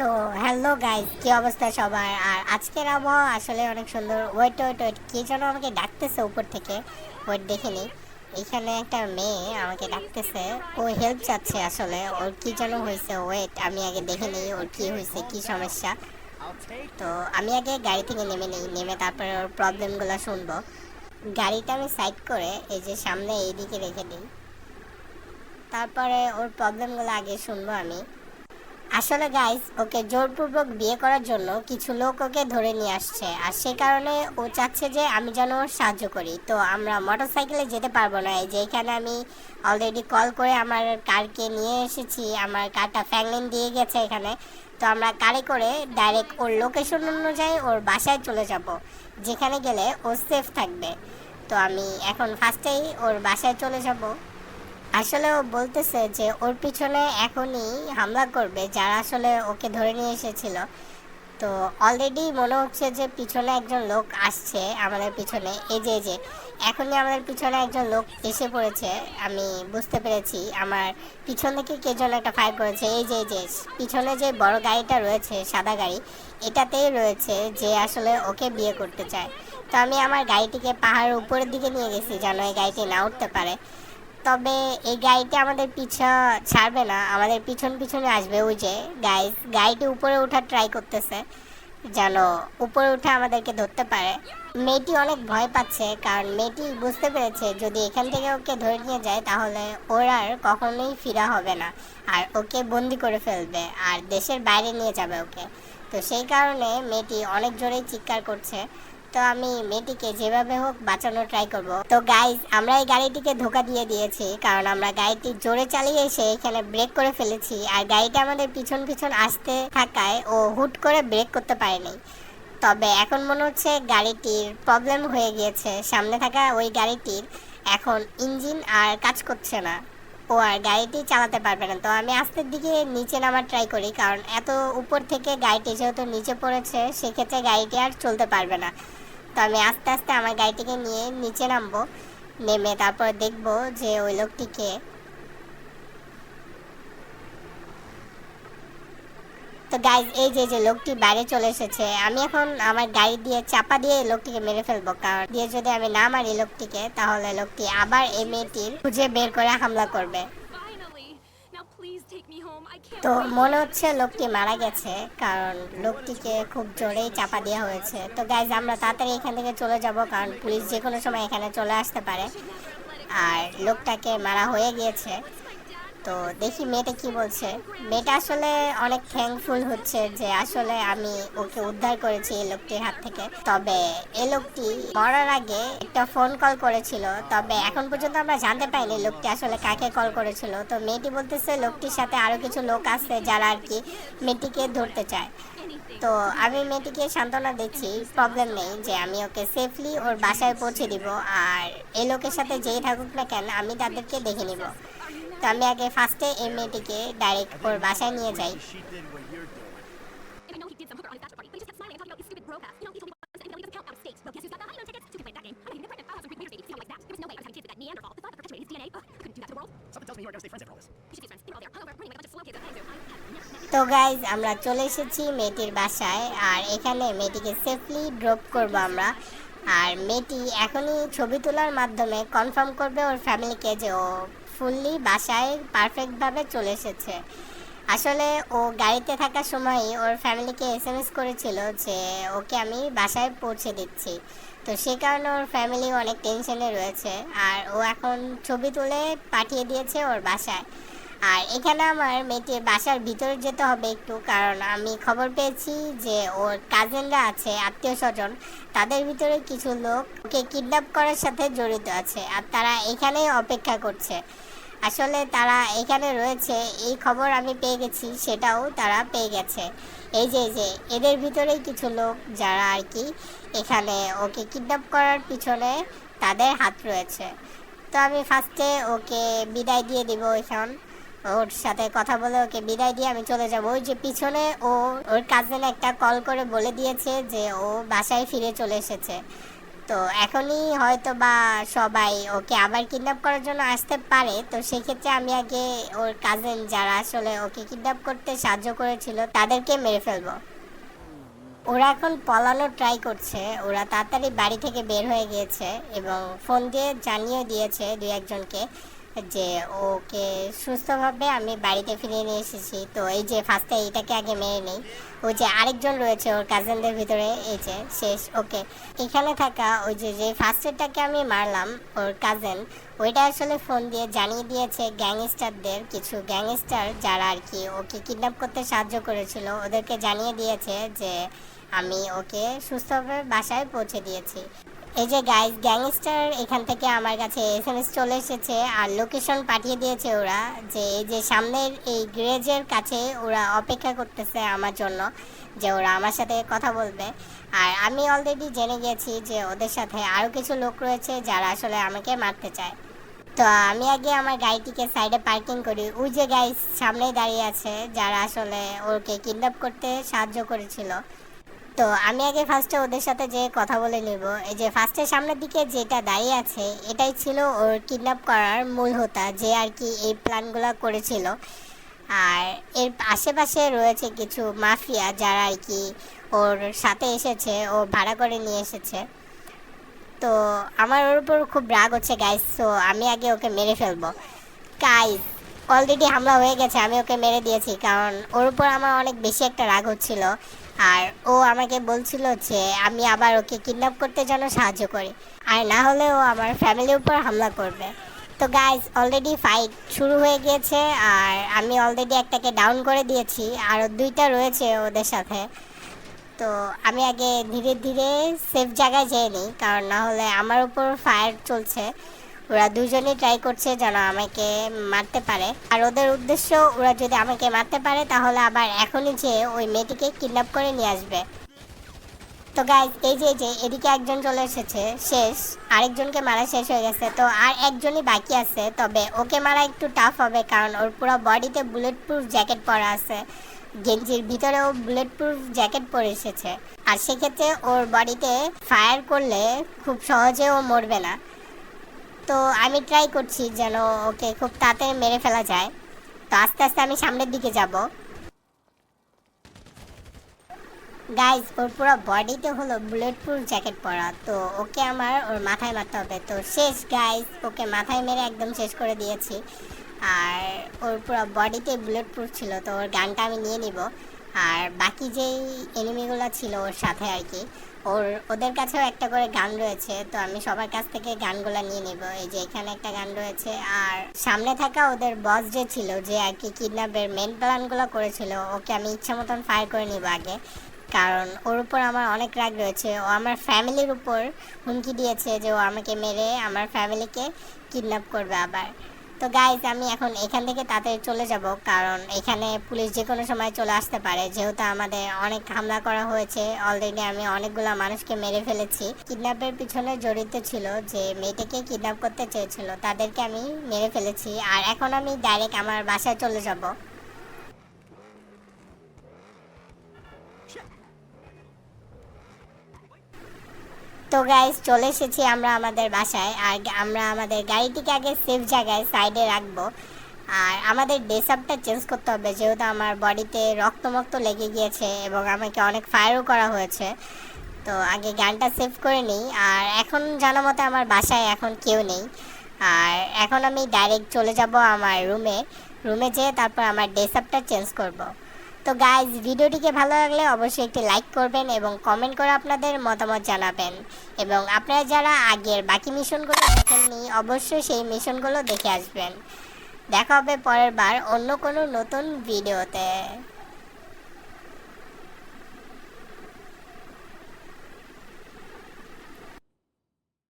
তো hello guys কি অবস্থা সবার আর আজকের আবহাওয়া আসলে অনেক সুন্দর। ওয়েট ওয়েট ওয়েট কে যেন আমাকে ডাকতেছে উপর থেকে? ওয়েট দেখিনি এখানে একটা মেয়ে আমাকে ডাকতেছে। ও হেল্প চাচ্ছে আসলে। ওর কি যেন হয়েছে ওয়েট আমি আগে দেখে নিই ওর কি হয়েছে, কি সমস্যা। তো আমি আগে গাড়ি থেকে নেমে নিই, নেমে তারপরে ওর প্রবলেমগুলো শুনব। গাড়িটা আমি সাইড করে এই যে সামনে এইদিকে রেখে দিই। তারপরে ওর প্রবলেমগুলো আগে শুনব আমি। আসলে গাইস ওকে জোরপূর্বক বিয়ে করার জন্য কিছু লোক ওকে ধরে নিয়ে আসছে। আর সে কারণে ও চাচ্ছে যে আমি যেন ওর সাহায্য করি। তো আমরা মোটরসাইকেলে যেতে পারব না। এই যে এখানে আমি অলরেডি কল করে আমার কারকে নিয়ে এসেছি। আমার কারটা ফ্যাংলিন দিয়ে গেছে এখানে। তো আমরা কারে করে ডাইরেক্ট ওর লোকেশন অনুযায়ী ওর বাসায় চলে যাব, যেখানে গেলে ও সেফ থাকবে। তো আমি এখন ফার্স্টেই ওর বাসায় চলে যাব। আসলে ও বলতেছে যে ওর পিছনে এখনই হামলা করবে, যারা আসলে ওকে ধরে নিয়ে এসেছিল। তো অলরেডি মনে হচ্ছে যে পিছনে একজন লোক আসছে আমাদের পিছনে। এই যে যে, এখনই আমাদের পিছনে একজন লোক এসে পড়েছে। আমি বুঝতে পেরেছি আমার পিছন থেকে কে যেন একটা ফায়ার করেছে। এই যে যে, পিছনে যে বড় গাড়িটা রয়েছে, সাদা গাড়ি, এটাতেই রয়েছে যে আসলে ওকে বিয়ে করতে চায়। তো আমি আমার গাড়িটিকে পাহাড়ের উপরের দিকে নিয়ে গেছি যেন এই গাড়িটি না উঠতে পারে। তবে এই গাড়িটা আমাদের পিছা ছাড়বে না, আমাদের পিছন পিছনে আসবে ওই যে গাইস গাড়িটি উপরে ওঠার ট্রাই করতেছে, যেন উপরে উঠে আমাদেরকে ধরতে পারে। মেয়েটি অনেক ভয় পাচ্ছে, কারণ মেয়েটি বুঝতে পেরেছে, যদি এখান থেকে ওকে ধরে নিয়ে যায়, তাহলে ওর আর কখনোই ফিরা হবে না, আর ওকে বন্দি করে ফেলবে, আর দেশের বাইরে নিয়ে যাবে ওকে। তো সেই কারণে মেয়েটি অনেক জোরেই চিৎকার করছে। তো আমি মেয়েটিকে যেভাবে হোক বাঁচানোর ট্রাই করব। তো গাইজ আমরা এই গাড়িটিকে ধোকা দিয়ে দিয়েছি, কারণ আমরা গাড়িটি জোরে চালিয়ে এসে এখানে ব্রেক করে ফেলেছি। আর গাড়িটা আমাদের পিছন পিছন আসতে থাকায় ও হুট করে ব্রেক করতে পারেনি। তবে এখন মনে হচ্ছে গাড়িটির প্রবলেম হয়ে গিয়েছে। সামনে থাকা ওই গাড়িটির এখন ইঞ্জিন আর কাজ করছে না। ও আর গাড়িটি চালাতে পারবে না। তো আমি আস্তের দিকে নিচে নামার ট্রাই করি, কারণ এত উপর থেকে গাড়িটি যেহেতু নিচে পড়েছে, সেক্ষেত্রে গাড়িটি আর চলতে পারবে না। তো আমি আস্তে আস্তে আমার গাড়িটিকে নিয়ে নিচে নামবো, নেমে তারপর দেখব যে ওই লোকটিকে তো গাইজ এই যে যে লোকটি বাইরে চলে এসেছে, আমি এখন আমার গাড়ি দিয়ে চাপা দিয়ে লোকটিকে মেরে ফেলব। কারণ দিয়ে যদি আমি না মারি লোকটিকে, তাহলে লোকটি আবার এই মেয়েটির খুঁজে বের করে হামলা করবে। তো মনে হচ্ছে লোকটি মারা গেছে কারণ লোকটিকে খুব জোরেই চাপা দেওয়া হয়েছে। তো গাইজ আমরা তাড়াতাড়ি এখান থেকে চলে যাব কারণ পুলিশ যে কোনো সময় এখানে চলে আসতে পারে। আর লোকটাকে মারা হয়ে গিয়েছে। তো দেখি মেয়েটা কি বলছে। মেয়েটা আসলে অনেক থ্যাঙ্কফুল হচ্ছে যে আসলে আমি ওকে উদ্ধার করেছি এই লোকটির হাত থেকে। তবে এই লোকটি মরার আগে একটা ফোন কল করেছিল। তবে এখন পর্যন্ত আমরা জানতে পাইনি লোকটি আসলে কাকে কল করেছিল। তো মেয়েটি বলতেছে লোকটির সাথে আরও কিছু লোক আছে যারা আর কি মেয়েটিকে ধরতে চায়। তো আমি মেয়েটিকে সান্ত্বনা দিচ্ছি প্রবলেম নেই যে আমি ওকে সেফলি ওর বাসায় পৌঁছে দিব। আর এই লোকের সাথে যেই থাকুক না কেন আমি তাদেরকে দেখে নিব। তো আমি আগে ফার্স্টে এই মেয়েটিকে ডাইরেক্ট ওর বাসায় নিয়ে যাই। তো গাইজ আমরা চলে এসেছি মেয়েটির বাসায়, আর এখানে মেয়েটিকে সেফলি ড্রপ করব আমরা। আর মেয়েটি এখনই ছবি তোলার মাধ্যমে কনফার্ম করবে ওর ফ্যামিলিকে যে ও ফুললি বাসায় পারফেক্টভাবে চলে এসেছে। আসলে ও গাড়িতে থাকার সময় ওর ফ্যামিলিকে এস এম এস করেছিল যে, ওকে আমি বাসায় পৌঁছে দিচ্ছি। তো সে কারণে ওর ফ্যামিলি অনেক টেনশনে রয়েছে। আর ও এখন ছবি তুলে পাঠিয়ে দিয়েছে ওর বাসায়। আর এখানে আমার মেয়েটির বাসার ভিতরে যেতে হবে একটু, কারণ আমি খবর পেয়েছি যে ওর কাজিনরা আছে, আত্মীয় স্বজন, তাদের ভিতরে কিছু লোক ওকে কিডন্যাপ করার সাথে জড়িত আছে আর তারা এখানেই অপেক্ষা করছে। আসলে তারা এখানে রয়েছে, এই খবর আমি পেয়ে গেছি, সেটাও তারা পেয়ে গেছে। এই যে যে, এদের ভিতরেই কিছু লোক যারা আর কি এখানে ওকে কিডন্যাপ করার পিছনে তাদের হাত রয়েছে। তো আমি ফার্স্টে ওকে বিদায় দিয়ে দিব এখন। ওর সাথে কথা বলে ওকে বিদায় দিয়ে আমি চলে যাব। ওই যে পিছনে ও, ওর কাজিন একটা কল করে বলে দিয়েছে যে ও বাসায় ফিরে চলে এসেছে। তো এখনই হয়তো বা সবাই ওকে আবার কিডন্যাপ করার জন্য আসতে পারে। তো সেক্ষেত্রে আমি আগে ওর কাজিন যারা আসলে ওকে কিডন্যাপ করতে সাহায্য করেছিল তাদেরকে মেরে ফেলব। ওরা এখন পলানোর ট্রাই করছে। ওরা তাড়াতাড়ি বাড়ি থেকে বের হয়ে গিয়েছে এবং ফোন দিয়ে জানিয়ে দিয়েছে দুই একজনকে। যে ওকে সুস্থভাবে আমি বাড়িতে ফিরিয়ে নিয়ে এসেছি। তো এই যে ফার্স্টে এইটাকে আগে মেরে নেই। ওই যে আরেকজন রয়েছে ওর কাজিনদের ভিতরে, এই যে শেষ ওকে এখানে থাকা ওই যে যে ফার্স্টেরটাকে আমি মারলাম ওর কাজিন ওইটা আসলে ফোন দিয়ে জানিয়ে দিয়েছে গ্যাংস্টারদের, কিছু গ্যাংস্টার যারা আর কি ওকে কিডন্যাপ করতে সাহায্য করেছিল, ওদেরকে জানিয়ে দিয়েছে যে আমি ওকে সুস্থভাবে বাসায় পৌঁছে দিয়েছি। এই যে গাইস গ্যাংস্টার এখান থেকে আমার কাছে এস এম এস চলে এসেছে আর লোকেশন পাঠিয়ে দিয়েছে ওরা যে এই যে সামনের এই গ্রেজের কাছে ওরা অপেক্ষা করতেছে আমার জন্য যে ওরা আমার সাথে কথা বলবে। আর আমি অলরেডি জেনে গেছি যে ওদের সাথে আরও কিছু লোক রয়েছে যারা আসলে আমাকে মারতে চায়। তো আমি আগে আমার গাড়িটিকে সাইডে পার্কিং করি। ওই যে গাড়ি সামনেই দাঁড়িয়ে আছে যারা আসলে ওকে কিডন্যাপ করতে সাহায্য করেছিল। তো আমি আগে ফার্স্টে ওদের সাথে যে কথা বলে নিব। এই যে ফার্স্টের সামনের দিকে যেটা দাঁড়িয়ে আছে, এটাই ছিল ওর কিডন্যাপ করার মূল হোতা, যে আর কি এই প্ল্যানগুলো করেছিল। আর এর আশেপাশে রয়েছে কিছু মাফিয়া যারা আর কি ওর সাথে এসেছে, ও ভাড়া করে নিয়ে এসেছে। তো আমার ওর উপর খুব রাগ হচ্ছে গাইস তো আমি আগে ওকে মেরে ফেলব। গাইস অলরেডি হামলা হয়ে গেছে, আমি ওকে মেরে দিয়েছি, কারণ ওর উপর আমার অনেক বেশি একটা রাগ হচ্ছিল। আর ও আমাকে বলছিল যে আমি আবার ওকে কিডন্যাপ করতে যেন সাহায্য করি। আর না হলে ও আমার ফ্যামিলির উপর হামলা করবে। তো গাইজ অলরেডি ফাইট শুরু হয়ে গিয়েছে আর আমি অলরেডি একটাকে ডাউন করে দিয়েছি। আরও দুইটা রয়েছে ওদের সাথে। তো আমি আগে ধীরে ধীরে সেফ জায়গায় যেয়ে নিই, কারণ না হলে আমার উপর ফায়ার চলছে। ওরা দুজনেই ট্রাই করছে যেন আমাকে মারতে পারে। আর ওদের উদ্দেশ্য, ওরা যদি আমাকে মারতে পারে, তাহলে আবার এখনই যে ওই মেয়েটিকে কিডন্যাপ করে নিয়ে আসবে। তো গাইজ এই যে যে, এদিকে একজন চলে এসেছে, শেষ। আরেকজনকে মারা শেষ হয়ে গেছে। তো আর একজনই বাকি আছে, তবে ওকে মারা একটু টাফ হবে, কারণ ওর পুরো বডিতে বুলেট প্রুফ জ্যাকেট পরা আছে। গেঞ্জির ভিতরেও বুলেট প্রুফ জ্যাকেট পরে এসেছে। আর সেক্ষেত্রে ওর বডিতে ফায়ার করলে খুব সহজে ও মরবে না। তো আমি ট্রাই করছি যেন ওকে খুব তাড়াতাড়ি মেরে ফেলা যায়। তো আস্তে আস্তে আমি সামনের দিকে যাব। গাইজ ওর পুরো বডিতে হলো বুলেট প্রুফ জ্যাকেট পরা। তো ওকে আমার ওর মাথায় মারতে হবে। তো শেষ গাইজ ওকে মাথায় মেরে একদম শেষ করে দিয়েছি। আর ওর পুরো বডিতে বুলেট প্রুফ ছিল, তো ওর গানটা আমি নিয়ে নিব। আর বাকি যেই এনিমিগুলো ছিল ওর সাথে আর কি। ওর, ওদের কাছেও একটা করে গান রয়েছে, তো আমি সবার কাছ থেকে গানগুলো নিয়ে নিব। এই যে এখানে একটা গান রয়েছে, আর সামনে থাকা ওদের বস যে ছিল, যে আর কি কিডন্যাপের মেন প্ল্যানগুলো করেছিল, ওকে আমি ইচ্ছা মতন ফায়ার করে নিব আগে। কারণ ওর উপর আমার অনেক রাগ রয়েছে। ও আমার ফ্যামিলির উপর হুমকি দিয়েছে যে ও আমাকে মেরে আমার ফ্যামিলিকে কিডন্যাপ করবে আবার। তো গাইজ আমি এখন এখান থেকে তাতে চলে যাব, কারণ এখানে পুলিশ যে কোনো সময় চলে আসতে পারে। যেহেতু আমাদের অনেক হামলা করা হয়েছে অলরেডি আমি অনেকগুলো মানুষকে মেরে ফেলেছি। কিডন্যাপের পিছনে জড়িত ছিল যে মেয়েটাকে কিডন্যাপ করতে চেয়েছিল, তাদেরকে আমি মেরে ফেলেছি। আর এখন আমি ডাইরেক্ট আমার বাসায় চলে যাব। তো গাইজ চলে এসেছি আমরা আমাদের বাসায়। আর আমরা আমাদের গাড়িটিকে আগে সেফ জায়গায় সাইডে রাখব। আর আমাদের ড্রেসআপটা চেঞ্জ করতে হবে, যেহেতু আমার বডিতে রক্তমক্ত লেগে গিয়েছে এবং আমাকে অনেক ফায়ারও করা হয়েছে। তো আগে গানটা সেভ করে নিই। আর এখন জানা মতে আমার বাসায় এখন কেউ নেই। আর এখন আমি ডাইরেক্ট চলে যাব আমার রুমে রুমে যেয়ে তারপর আমার ড্রেসআপটা চেঞ্জ করব। তো গাইজ ভিডিওটিকে ভালো লাগলে অবশ্যই একটি লাইক করবেন এবং কমেন্ট করে আপনাদের মতামত জানাবেন। এবং আপনারা যারা আগের বাকি মিশনগুলো দেখেননি, অবশ্যই সেই মিশনগুলো দেখে আসবেন। দেখা হবে পরের বার অন্য কোনো নতুন ভিডিওতে।